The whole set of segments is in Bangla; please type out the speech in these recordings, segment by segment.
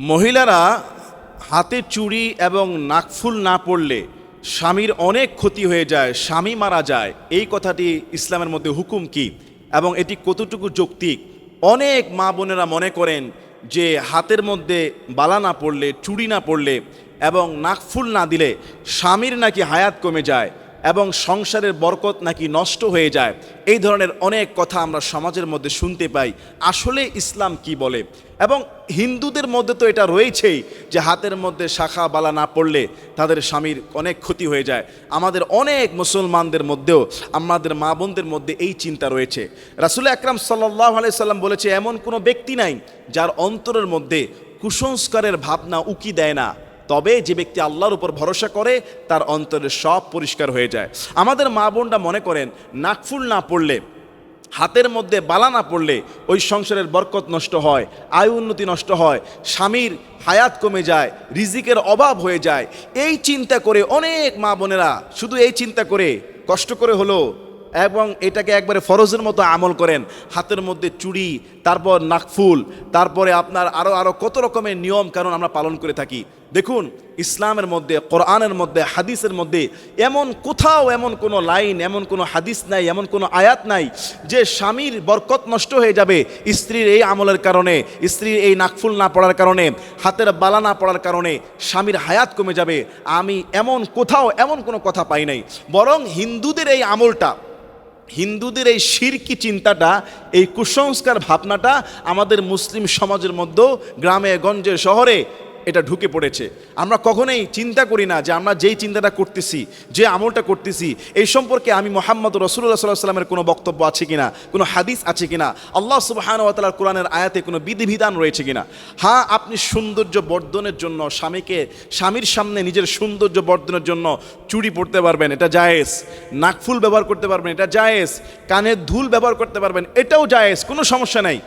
মহিলারা হাতে চুড়ি এবং নাকফুল না পড়লে স্বামীর অনেক ক্ষতি হয়ে যায়, স্বামী মারা যায়। এই কথাটি ইসলামের মধ্যে হুকুম কি? এবং এটি কতটুকু যৌক্তিক? অনেক মা বোনেরা মনে করেন যে হাতের মধ্যে বালা না পড়লে, চুড়ি না পড়লে এবং নাকফুল না দিলে স্বামীর নাকি হায়াত কমে যায়। এবং সংসারের বরকত নাকি নষ্ট হয়ে যায়। এই ধরনের অনেক কথা আমরা সমাজের মধ্যে শুনতে পাই। আসলে ইসলাম কি বলে? এবং হিন্দুদের মধ্যে তো এটা রয়েছেই যে হাতের মধ্যে শাখা বালা না পড়লে তাদের স্বামীর অনেক ক্ষতি হয়ে যায়। আমাদের অনেক মুসলমানদের মধ্যেও, আমাদের মা বোনদের মধ্যে এই চিন্তা রয়েছে। রাসুল আকরাম সাল্লাহ সাল্লাম বলেছে, এমন কোনো ব্যক্তি নাই যার অন্তরের মধ্যে কুসংস্কারের ভাবনা উকি দেয় না। তবে যে ব্যক্তি আল্লাহর উপর ভরসা করে, তার অন্তরের সব পরিষ্কার হয়ে যায়। আমাদের মা বোনরা মনে করেন, নাকফুল না পড়লে, হাতের মধ্যে বালা না পড়লে, ওই সংসারের বরকত নষ্ট হয়, আয় উন্নতি নষ্ট হয়, স্বামীর হায়াত কমে যায়, রিজিকের অভাব হয়ে যায়। এই চিন্তা করে অনেক মা বোনেরা শুধু এই চিন্তা করে কষ্ট করে হলো এবং এটাকে একবারে ফরজের মতো আমল করেন। হাতের মধ্যে চুড়ি, তারপর নাকফুল, তারপরে আপনার আরও আরও কত রকমের নিয়ম কারণ আমরা পালন করে থাকি। দেখুন, ইসলামের মধ্যে, কোরআনের মধ্যে, হাদিসের মধ্যে এমন কোথাও এমন কোনো লাইন, এমন কোনো হাদিস নাই, এমন কোনো আয়াত নাই যে স্বামীর বরকত নষ্ট হয়ে যাবে স্ত্রীর এই আমলের কারণে, স্ত্রীর এই নাকফুল না পড়ার কারণে, হাতের বালা না পড়ার কারণে স্বামীর হায়াত কমে যাবে। আমি এমন কোথাও এমন কোনো কথা পাই নাই। বরং হিন্দুদের এই আমলটা, হিন্দুদের এই শিরকি চিন্তাটা, এই কুসংস্কার ভাবনাটা আমাদের মুসলিম সমাজের মধ্যেও, গ্রামে, গঞ্জে, শহরে এটা ঢুকে পড়েছে। আমরা কখনোই চিন্তা করি না যে আমরা যেই চিন্তাটা করতেছি, যে আমলটা করতেছি, এই সম্পর্কে আমি মোহাম্মদ রসুল্লাহ সাল্লাহ সাল্লামের কোনো বক্তব্য আছে কিনা, কোনো হাদিস আছে কিনা, আল্লাহ সুবাহানুয়াতালার কোরআনের আয়াতে কোনো বিধিবিধান রয়েছে কিনা? হ্যাঁ আপনি সৌন্দর্য বর্ধনের জন্য স্বামীকে, স্বামীর সামনে নিজের সৌন্দর্য বর্ধনের জন্য চুড়ি পড়তে পারবেন, এটা জায়েজ। নাকফুল ব্যবহার করতে পারবেন, এটা জায়েজ। কানের ধুল ব্যবহার করতে পারবেন, এটাও জায়েজ, কোনো সমস্যা নাই।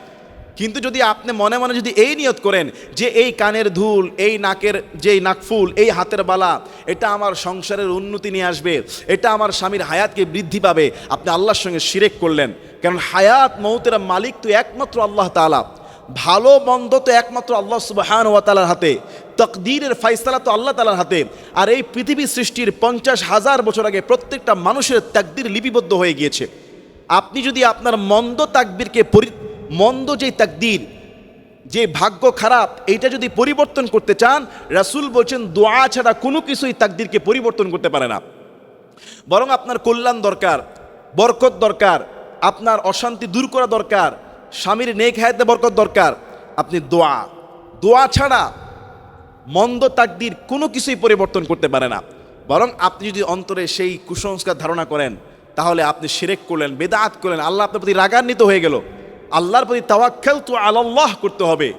কিন্তু যদি আপনি মনে মনে যদি এই নিয়ত করেন যে এই কানের ধুল, এই নাকের যেই নাকফুল, এই হাতের বালা, এটা আমার সংসারের উন্নতি নিয়ে আসবে, এটা আমার স্বামীর হায়াতকে বৃদ্ধি পাবে, আপনি আল্লাহর সঙ্গে শিরেক করলেন। কারণ হায়াত মৌতের মালিক তো একমাত্র আল্লাহ তালা ভালো, মন্দ তো একমাত্র আল্লাহ সুবাহান ওয়া তালার হাতে। তকদিরের ফাইসলা তো আল্লাহ তালার হাতে। আর এই পৃথিবী সৃষ্টির পঞ্চাশ হাজার বছর আগে প্রত্যেকটা মানুষের তাকদির লিপিবদ্ধ হয়ে গিয়েছে। আপনি যদি আপনার মন্দ তাকবিরকে পরি মন্দ যে তাকদির, যে ভাগ্য খারাপ, এইটা যদি পরিবর্তন করতে চান, রাসুল বলছেন, দোয়া ছাড়া কোনো কিছুই তাকদিরকে পরিবর্তন করতে পারে না। বরং আপনার কল্যাণ দরকার, বরকত দরকার, আপনার অশান্তি দূর করা দরকার, স্বামীর নেক হায়াতে বরকত দরকার, আপনি দোয়া। দোয়া ছাড়া মন্দ তাকদির কোনো কিছুই পরিবর্তন করতে পারে না। বরং আপনি যদি অন্তরে সেই কুসংস্কার ধারণা করেন, তাহলে আপনি শিরেক করলেন, বেদাত করলেন, আল্লাহ আপনার প্রতি রাগান্বিত হয়ে গেল। আল্লাহর প্রতি তাওয়াক্কাল তো আল্লাহ করতে হবে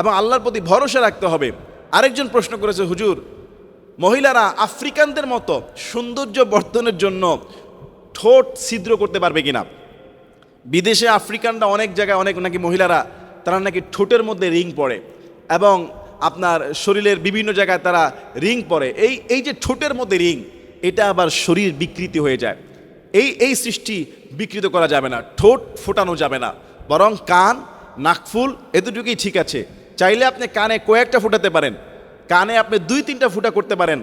এবং আল্লাহর প্রতি ভরসা রাখতে হবে। আরেকজন প্রশ্ন করেছে, হুজুর, মহিলারা আফ্রিকানদের মতো সৌন্দর্য বর্ধনের জন্য ঠোঁট ছিদ্র করতে পারবে কিনা? বিদেশে আফ্রিকানরা অনেক জায়গায় অনেক নাকি মহিলারা, তারা নাকি ঠোঁটের মধ্যে রিং পড়ে এবং আপনার শরীরের বিভিন্ন জায়গায় তারা রিং পরে। এই এই যে ঠোঁটের মধ্যে রিং, এটা আবার শরীর বিকৃতি হয়ে যায়। এই এই সৃষ্টি বিকৃত করা যাবে না, ঠোঁট ফোটানো যাবে না। বরং কান নাকফুল এতটুকুই ঠিক আছে। চাইলে আপনি কানে কয়েকটা ফুটাতে পারেন। কানে আপনি দুই তিনটা ফুটা করতে পারেন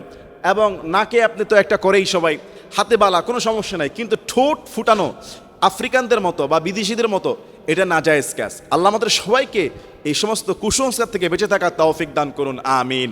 এবং নাকে আপনি তো একটা করেই সবাই। হাতে বালা, কোনো সমস্যা নাই। কিন্তু ঠোঁট ফুটানো আফ্রিকানদের মতো বা বিদেশিদের মতো, এটা না যায় ক্যাস আল্লাহ আমাদের সবাইকে এই সমস্ত কুসংস্কার থেকে বেঁচে থাকার তৌফিক দান করুন। আমিন।